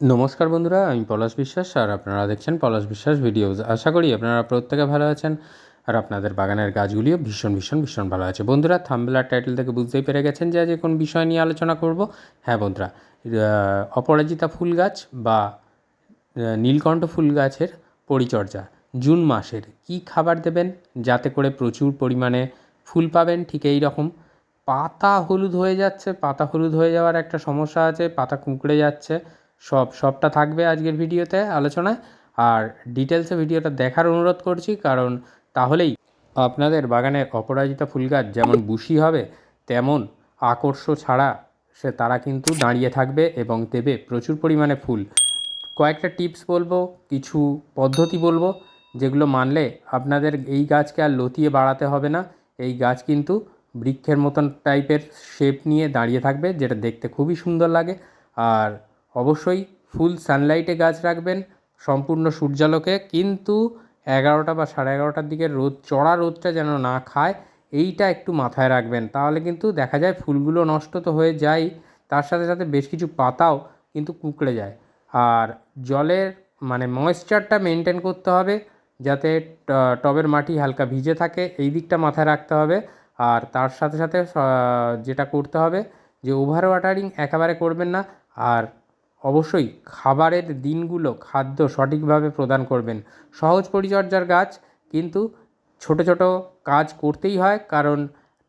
নমস্কার বন্ধুরা, আমি পলাশ বিশ্বাস আর আপনারা দেখছেন পলাশ বিশ্বাস ভিডিওস। আশা করি আপনারা প্রত্যেকে ভালো আছেন আর আপনাদের বাগানের গাছগুলিও ভীষণ ভীষণ ভীষণ ভালো আছে। বন্ধুরা থাম্বেলার টাইটেল থেকে বুঝতেই পেরে গেছেন যে আজকে কোন বিষয় নিয়ে আলোচনা করব। হ্যাঁ বন্ধুরা অপরাজিতা ফুল গাছ বা নীলকণ্ঠ ফুল গাছের পরিচর্যা। জুন মাসের কি খাবার দেবেন? যাতে করে প্রচুর পরিমাণে ফুল পাবেন, ঠিক এই রকম। পাতা হলুদ হয়ে যাচ্ছে, পাতা হলুদ হয়ে যাওয়ার একটা সমস্যা আছে, পাতা কুঁকড়ে যাচ্ছে। সব, সবটা থাকবে আজকের ভিডিওতে আলোচনায়। আর ডিটেলসে ভিডিওটা দেখার অনুরোধ করছি, কারণ তাহলেই আপনাদের বাগানের অপরাজিতা ফুল গাছ যেমন বুশি হবে, তেমন আকর্ষ ছাড়া সে তারা কিন্তু দাঁড়িয়ে থাকবে এবং দেবে প্রচুর পরিমাণে ফুল। কয়েকটা টিপস বলব, কিছু পদ্ধতি বলব, যেগুলো মানলে আপনাদের এই গাছকে আর লতিয়ে বাড়াতে হবে না। এই গাছ কিন্তু বৃক্ষের মতন টাইপের শেপ নিয়ে দাঁড়িয়ে থাকবে, যেটা দেখতে খুবই সুন্দর লাগে। আর অবশ্যই ফুল সানলাইটে গাছ রাখবেন, সম্পূর্ণ সূর্যালোকে, কিন্তু এগারোটা বা সাড়ে এগারোটার দিকে রোদ, চড়া রোদটা যেন না খায়, এইটা একটু মাথায় রাখবেন। তাহলে কিন্তু দেখা যায় ফুলগুলো নষ্ট তো হয়ে যায়, তার সাথে সাথে বেশ কিছু পাতাও কিন্তু কুঁকড়ে যায়। আর জলের মানে ময়েশ্চারটা মেনটেন করতে হবে, যাতে টবের মাটি হালকা ভিজে থাকে, এই দিকটা মাথায় রাখতে হবে। আর তার সাথে সাথে যেটা করতে হবে যে ওভার ওয়াটারিং একেবারে করবেন না। আর অবশ্যই খাবারের দিনগুলো খাদ্য সঠিকভাবে প্রদান করবেন। সহজ পরিচর্যার গাছ কিন্তু ছোট ছোট কাজ করতেই হয়, কারণ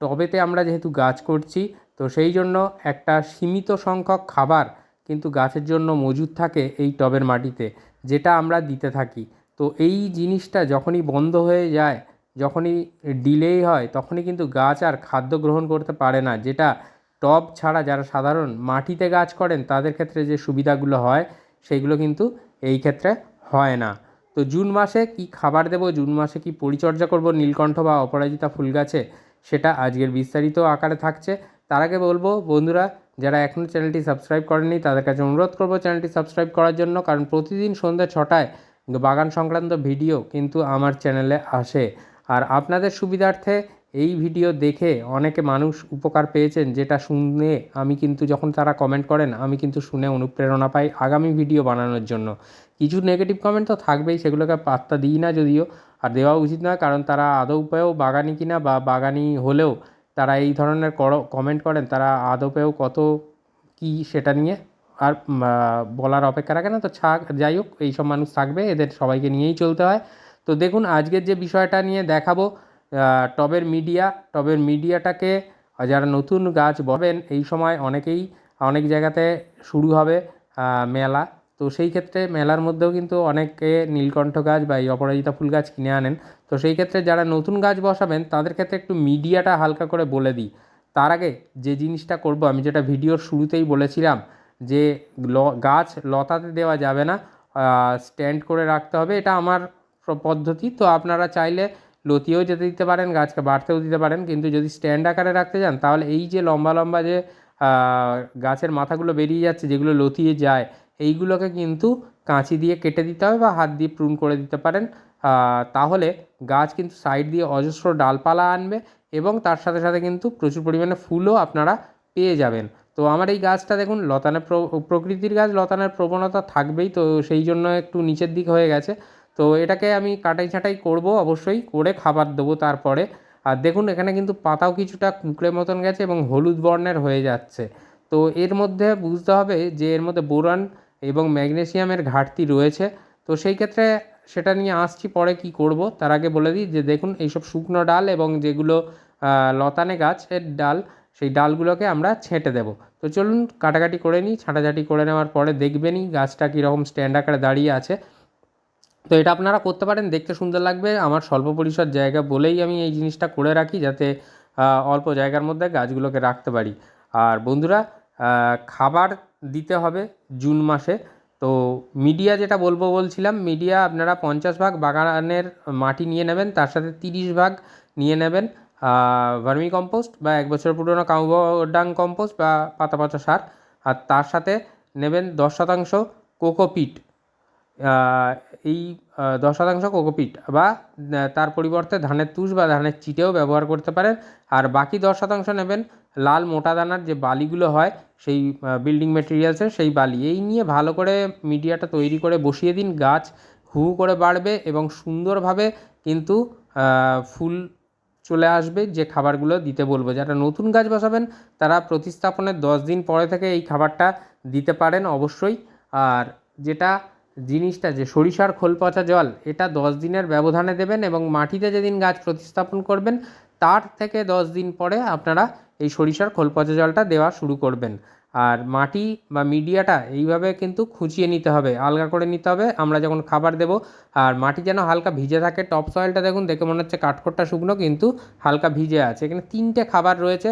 টবেতে আমরা যেহেতু গাছ করছি, তো সেই জন্য একটা সীমিত সংখ্যক খাবার কিন্তু গাছের জন্য মজুদ থাকে এই টবের মাটিতে, যেটা আমরা দিতে থাকি। তো এই জিনিসটা যখনই বন্ধ হয়ে যায়, যখনই ডিলেই হয়, তখনই কিন্তু গাছ আর খাদ্য গ্রহণ করতে পারে না, যেটা টব ছাড়া যারা সাধারণ মাটিতে গাছ করেন, তাদের ক্ষেত্রে যে সুবিধাগুলো হয় সেইগুলো কিন্তু এই ক্ষেত্রে হয় না। তো জুন মাসে কি খাবার দেবো, জুন মাসে কি পরিচর্যা করব, নীলকণ্ঠ বা অপরাজিতা ফুল গাছে সেটা আজকের বিস্তারিত আকারে থাকছে। তার আগে বলব, বন্ধুরা, যারা এখনও চ্যানেলটি সাবস্ক্রাইব করেননি, তাদের কাছে অনুরোধ করব চ্যানেলটি সাবস্ক্রাইব করার জন্য, কারণ প্রতিদিন সন্ধ্যা ছটায় বাগান সংক্রান্ত ভিডিও কিন্তু আমার চ্যানেলে আসে। আর আপনাদের সুবিধার্থে এই ভিডিও দেখে অনেকে মানুষ উপকার পেয়েছেন যেটা শুনে আমি কিন্তু যখন তারা কমেন্ট করেন, আমি কিন্তু শুনে অনুপ্রেরণা পাই আগামী ভিডিও বানানোর জন্য। কিছু নেগেটিভ কমেন্ট তো থাকবেই, সেগুলোকে পাত্তা দিই না যদিও, আর দেওয়া উচিত নয়, কারণ তারা আদৌ পেয়েও বাগানি কিনা বা বাগানি হলেও তারা এই ধরনের কমেন্ট করেন, তারা আদৌ পেয়েও কত কী সেটা নিয়ে, আর বলার অপেক্ষা রাখে না। তো ছাক যাই হোক, এইসব মানুষ থাকবে, এদের সবাইকে নিয়েই চলতে হয়। তো দেখুন, আজকের যে বিষয়টা নিয়ে দেখাবো টবের মিডিয়া, টবের মিডিয়াটাকে যারা নতুন গাছ ববেন এই সময় অনেকেই অনেক জায়গাতে শুরু হবে মেলা। তো সেই ক্ষেত্রে মেলার মধ্যেও কিন্তু অনেকে নীলকণ্ঠ গাছ বা এই অপরাজিতা ফুল গাছ কিনে আনেন। তো সেই ক্ষেত্রে যারা নতুন গাছ বসাবেন, তাদের ক্ষেত্রে একটু মিডিয়াটা হালকা করে বলে দিই। তার আগে যে জিনিসটা করব, আমি যেটা ভিডিওর শুরুতেই বলেছিলাম, যে গাছ লতাতে দেওয়া যাবে না স্ট্যান্ড করে রাখতে হবে। এটা আমার পদ্ধতি। তো আপনারা চাইলে লতিয়েও যেতে দিতে পারেন, গাছকে বাড়তেও দিতে পারেন। কিন্তু যদি স্ট্যান্ড আকারে রাখতে চান তাহলে এই যে লম্বা লম্বা যে গাছের মাথাগুলো বেরিয়ে যাচ্ছে, যেগুলো লতিয়ে যায়, এইগুলোকে কিন্তু কাঁচি দিয়ে কেটে দিতে হবে বা হাত দিয়ে প্রুন করে দিতে পারেন। তাহলে গাছ কিন্তু সাইড দিয়ে অজস্র ডালপালা আনবে এবং তার সাথে সাথে কিন্তু প্রচুর পরিমাণে ফুলও আপনারা পেয়ে যাবেন। তো আমার এই গাছটা দেখুন, লতানের প্রকৃতির গাছ, লতানের প্রবণতা থাকবেই। তো সেই জন্য একটু নিচের দিক হয়ে গেছে। তো এটাকে আমি কাটাই ছাঁটাই করব অবশ্যই, করে খাবার দেবো তারপরে। আর দেখুন, এখানে কিন্তু পাতাও কিছুটা কুঁকড়ে মতন গেছে এবং হলুদ বর্ণের হয়ে যাচ্ছে। তো এর মধ্যে বুঝতে হবে যে এর মধ্যে বোরান এবং ম্যাগনেসিয়ামের ঘাটতি রয়েছে। তো সেই ক্ষেত্রে সেটা নিয়ে আসছি, পরে কি করব? তার আগে বলে দিই যে দেখুন, এইসব শুকনো ডাল এবং যেগুলো লতানে গাছের ডাল, সেই ডালগুলোকে আমরা ছেঁটে দেবো। তো চলুন, কাটাকাটি করে নিই, ছাঁটাছাটি করে নেওয়ার পরে দেখবেনই গাছটা কীরকম স্ট্যান্ড আকারে দাঁড়িয়ে আছে। তো এটা আপনারা করতে পারেন, দেখতে সুন্দর লাগবে। আমার স্বল্প পরিসর জায়গা বলেই আমি এই জিনিসটা করে রাখি যাতে অল্প জায়গার মধ্যে গাছগুলোকে রাখতে পারি। আর বন্ধুরা খাবার দিতে হবে জুন মাসে। তো মিডিয়া যেটা বলব বলছিলাম, মিডিয়া আপনারা পঞ্চাশ ভাগ বাগানের মাটি নিয়ে নেবেন, তার সাথে তিরিশ ভাগ নিয়ে নেবেন ভার্মি কম্পোস্ট বা এক বছর পুরনো কাউডাং কম্পোস্ট বা পাতা পচা সার। আর তার সাথে নেবেন দশ শতাংশ কোকোপিট। এই দশ শতাংশ কোকোপিট বা তার পরিবর্তে ধানের তুষ বা ধানের চিটেও ব্যবহার করতে পারেন। আর বাকি দশ শতাংশ নেবেন লাল মোটা দানার যে বালিগুলো হয়, সেই বিল্ডিং মেটেরিয়ালসের সেই বালি। এই নিয়ে ভালো করে মিডিয়াটা তৈরি করে বসিয়ে দিন। গাছ হু করে বাড়বে এবং সুন্দরভাবে কিন্তু ফুল চলে আসবে যে খাবারগুলো দিতে বলব। যারা নতুন গাছ বসাবেন, তারা প্রতিস্থাপনের দশ দিন পরে থেকে এই খাবারটা দিতে পারেন অবশ্যই। আর যেটা জিনিসটা যে সরিষার খোল পচা জল, এটা দশ দিনের ব্যবধানে দেবেন এবং মাটিতে যেদিন গাছ প্রতিস্থাপন করবেন, তার থেকে দশ দিন পরে আপনারা এই সরিষার খোল পচা জলটা দেওয়া শুরু করবেন। আর মাটি বা মিডিয়াটা এইভাবে কিন্তু খুঁচিয়ে নিতে হবে, আলগা করে নিতে হবে। আমরা যখন খাবার দেবো, আর মাটি যেন হালকা ভিজে থাকে, টপ সয়েলটা দেখুন, দেখে মনে হচ্ছে কাঠখোট্টা শুকনো, কিন্তু হালকা ভিজে আছে। এখানে তিনটে খাবার রয়েছে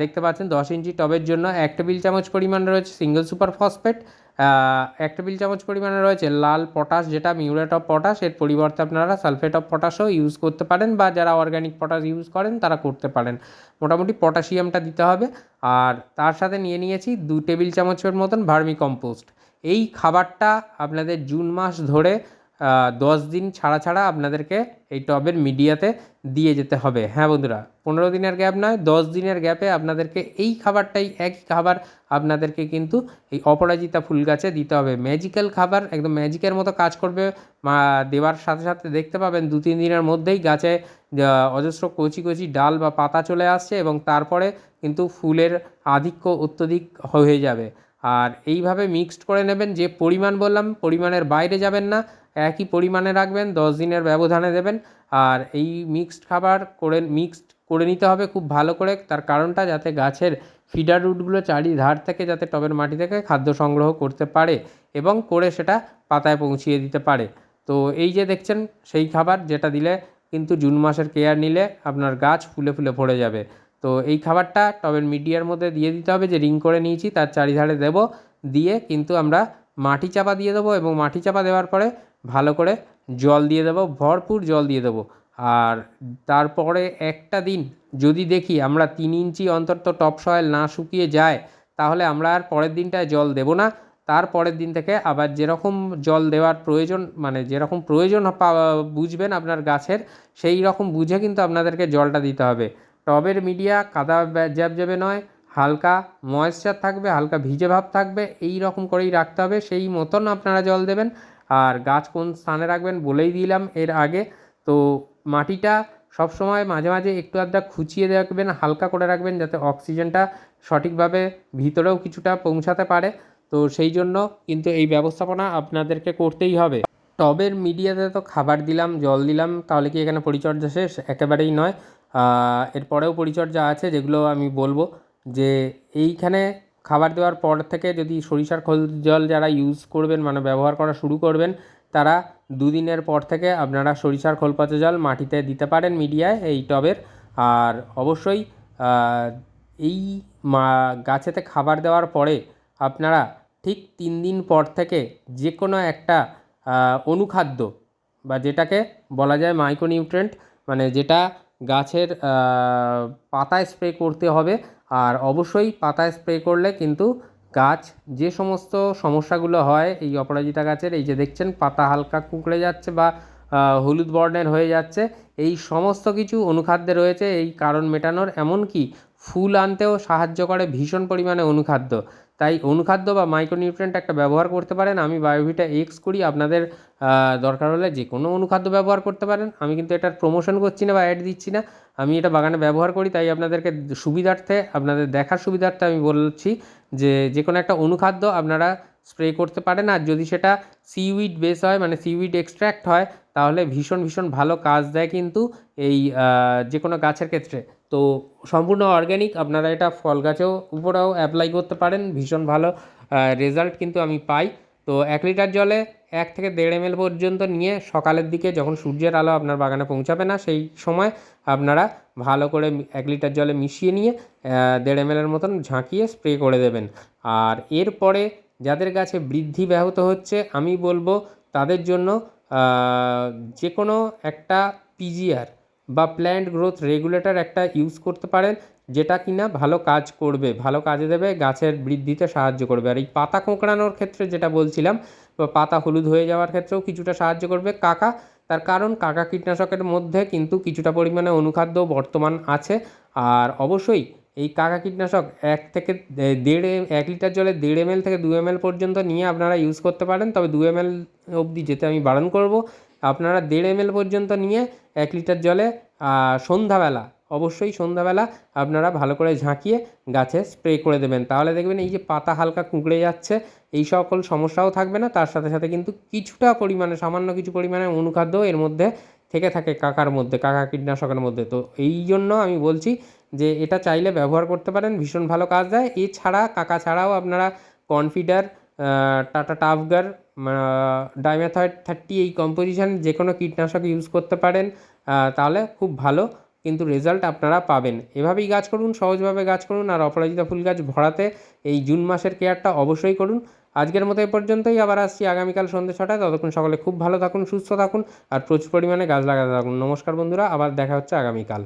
দেখতে পাচ্ছেন দশ ইঞ্চি টবের জন্য, এক টেবিল চামচ পরিমাণ রয়েছে সিঙ্গেল সুপার ফসফেট এক টেবিল চামচ পরিমাণে রয়েছে লাল পটাশ, যেটা মিউরেট অফ পটাশ, এর পরিবর্তে আপনারা সালফেট অফ পটাশও ইউজ করতে পারেন বা যারা অর্গ্যানিক পটাশ ইউজ করেন তারা করতে পারেন। মোটামুটি পটাশিয়ামটা দিতে হবে। আর তার সাথে নিয়ে নিয়েছি দু টেবিল চামচের মতন ভার্মি কম্পোস্ট এই খাবারটা আপনাদের জুন মাস ধরে দশ দিন ছাড়া ছাড়া আপনাদেরকে এই টবের মিডিয়াতে দিয়ে যেতে হবে। হ্যাঁ বন্ধুরা, পনেরো দিনের গ্যাপ নয়, দশ দিনের গ্যাপে আপনাদেরকে এই খাবারটাই, একই খাবার আপনাদেরকে কিন্তু এই অপরাজিতা ফুল গাছে দিতে হবে। ম্যাজিক্যাল খাবার, একদম ম্যাজিকের মতো কাজ করবে, মা, দেওয়ার সাথে সাথে দেখতে পাবেন দু তিন দিনের মধ্যেই গাছে অজস্র কচি কচি ডাল বা পাতা চলে আসছে এবং তারপরে কিন্তু ফুলের আধিক্য অত্যধিক হয়ে যাবে। আর এইভাবে মিক্সড করে নেবেন, যে পরিমাণ বললাম, পরিমাণের বাইরে যাবেন না একই পরিমাণে রাখবেন, দশ দিনের ব্যবধানে দেবেন। আর এই মিক্সড খাবার করে মিক্সড করে নিতে হবে খুব ভালো করে। তার কারণটা যাতে গাছের ফিডার রুটগুলো চারিধার থেকে যাতে টবের মাটি থেকে খাদ্য সংগ্রহ করতে পারে এবং করে সেটা পাতায় পৌঁছিয়ে দিতে পারে। তো এই যে দেখছেন, সেই খাবার যেটা দিলে কিন্তু জুন মাসের কেয়ার নিলে আপনার গাছ ফুলে ফুলে ভরে যাবে। তো এই খাবারটা টবের মিডিয়ার মধ্যে দিয়ে দিতে হবে, যে রিং করে নিয়েছি, তার চারিধারে দেব। দিয়ে কিন্তু আমরা মাটি চাপা দিয়ে দেবো এবং মাটি চাপা দেওয়ার পরে ভালো করে জল দিয়ে দেবো, ভরপুর জল দিয়ে দেবো। আর তারপরে একটা দিন যদি দেখি আমরা তিন ইঞ্চি অন্তত টপ সয়েল না শুকিয়ে যায়, তাহলে আমরা আর পরের দিনটায় জল দেবো না। তার পরের দিন থেকে আবার যেরকম জল দেওয়ার প্রয়োজন মানে যেরকম প্রয়োজন বুঝবেন আপনার গাছের, সেই রকম বুঝে কিন্তু আপনাদেরকে জলটা দিতে হবে। টবের মিডিয়া কাদা জ্যাব জ্যাবে নয়, হালকা ময়েশ্চার থাকবে, হালকা ভিজে ভাব থাকবে, এই রকম করেই রাখতে হবে। সেই মতন আপনারা জল দেবেন। আর গাছ কোন স্থানে রাখবেন বলেই দিলাম এর আগে। তো মাটিটা সব সময় মাঝে মাঝে একটু আধটা খুঁচিয়ে রাখবেন, হালকা করে রাখবেন যাতে অক্সিজেনটা সঠিকভাবে ভিতরেও কিছুটা পৌঁছাতে পারে। তো সেই জন্য কিন্তু এই ব্যবস্থাপনা আপনাদেরকে করতেই হবে। টবের মিডিয়াতে তো খাবার দিলাম, জল দিলাম, তাহলে কি এখানে পরিচর্যা শেষ? একেবারেই নয়। এরপরেও পরিচর্যা আছে, যেগুলো আমি বলব যে এইখানে খাবার দেওয়ার পর থেকে যদি সরিষার খোল জল যারা ইউজ করবেন মানে ব্যবহার করা শুরু করবেন, তারা দুদিনের পর থেকে আপনারা সরিষার খোল পচা জল মাটিতে দিতে পারেন মিডিয়ায় এই টবের। আর অবশ্যই এই গাছেতে খাবার দেওয়ার পরে আপনারা ঠিক তিন দিন পর থেকে যে কোনো একটা অনুখাদ্য বা যেটাকে বলা যায় মাইক্রোনিউট্রেন্ট মানে যেটা গাছের পাতায় স্প্রে করতে হবে আর অবশ্যই পাতায় স্প্রে করলে কিন্তু গাছ যে সমস্ত সমস্যাগুলো হয় এই অপরাজিতা গাছের, এই যে দেখছেন পাতা হালকা কুঁকড়ে যাচ্ছে বা হলুদ বর্ণের হয়ে যাচ্ছে, এই সমস্ত কিছু অনুখাদ্যে রয়েছে এই কারণ মেটানোর। এমনকি ফুল আনতেও সাহায্য করে ভীষণ পরিমাণে অনুখাদ্য। তাই অনুখাদ্য বা মাইক্রোনিউট্রিয়েন্ট একটা ব্যবহার করতে পারেন। আমি বায়োভিটা এক্স করি, আপনাদের দরকার হলে যে কোনো অনুখাদ্য ব্যবহার করতে পারেন। আমি কিন্তু এটার প্রমোশন করছি না বা অ্যাড দিচ্ছি না। আমি এটা বাগানে ব্যবহার করি, তাই আপনাদেরকে সুবিধার্থে, আপনাদের দেখার সুবিধার্থে আমি বলছি যে যে কোনো একটা অনুখাদ্য আপনারা স্প্রে করতে পারেন। আর যদি সেটা সিউইড বেস হয় মানে সিউইড এক্সট্র্যাক্ট হয়, তাহলে ভীষণ ভীষণ ভালো কাজ দেয় কিন্তু এই যে কোনো গাছের ক্ষেত্রে। তো সম্পূর্ণ অর্গ্যানিক আপনারা এটা ফল গাছেও উপরেও অ্যাপ্লাই করতে পারেন, ভীষণ ভালো রেজাল্ট কিন্তু আমি পাই। তো এক লিটার জলে এক থেকে দেড় এম পর্যন্ত নিয়ে সকালের দিকে যখন সূর্যের আলো আপনার বাগানে পৌঁছাবে না, সেই সময় আপনারা ভালো করে এক লিটার জলে মিশিয়ে নিয়ে দেড় এম মতন ঝাঁকিয়ে স্প্রে করে দেবেন। আর এরপরে যাদের গাছে বৃদ্ধি ব্যাহত হচ্ছে, আমি বলব তাদের জন্য যে কোনো একটা পিজিআর বা প্ল্যান্ট গ্রোথ রেগুলেটর একটা ইউজ করতে পারেন, যেটা কিনা ভালো কাজ করবে, ভালো কাজে দেবে, গাছের বৃদ্ধিতে সাহায্য করবে। আর এই পাতা কোঁকড়ানোর ক্ষেত্রে যেটা বলছিলাম, বা পাতা হলুদ হয়ে যাওয়ার ক্ষেত্রেও কিছুটা সাহায্য করবে। কাকা, তার কারণ কাকা কীটনাশকের মধ্যে কিন্তু কিছুটা পরিমাণে অনুখাদ্য বর্তমান আছে। আর অবশ্যই এই কাকা কীটনাশক এক থেকে দেড় এক লিটার জলে দেড় এম থেকে দু এম পর্যন্ত নিয়ে আপনারা ইউজ করতে পারেন। তবে দু এম অবধি যেতে আমি বারণ করব। আপনারা দেড় এম পর্যন্ত নিয়ে এক লিটার জলে সন্ধ্যাবেলা, অবশ্যই সন্ধ্যাবেলা আপনারা ভালো করে ঝাঁকিয়ে গাছে স্প্রে করে দেবেন। তাহলে দেখবেন এই যে পাতা হালকা কুঁকড়ে যাচ্ছে, এই সকল সমস্যাও থাকবে না। তার সাথে সাথে কিন্তু কিছুটা পরিমাণে, সামান্য কিছু পরিমাণে অনুখাদ্য এর মধ্যে থেকে থাকে কাকার মধ্যে, কাকা কীটনাশকের মধ্যে। তো এই জন্য আমি বলছি যে এটা চাইলে ব্যবহার করতে পারেন, ভীষণ ভালো কাজ দেয়। এছাড়া কাকা ছাড়াও আপনারা Confidor Tata Tafgor dimethoate thirty এই কম্পোজিশন যে কোনো কীটনাশক ইউজ করতে পারেন তাহলে খুব ভালো, কিন্তু রেজাল্ট আপনারা পাবেন। এভাবেই গাছ করুন, সহজভাবে গাছ করুন, আর অপরাজিতা ফুল গাছ ভরাতে এই জুন মাসের কেয়ারটা অবশ্যই করুন। আজকের মতো এ পর্যন্তই, আবার আসছি আগামীকাল সন্ধ্যে ছটায়। ততক্ষণ সকলে খুব ভালো থাকুন, সুস্থ থাকুন, আর প্রচুর পরিমাণে গাছ লাগাতে থাকুন। নমস্কার বন্ধুরা, আবার দেখা হচ্ছে আগামীকাল।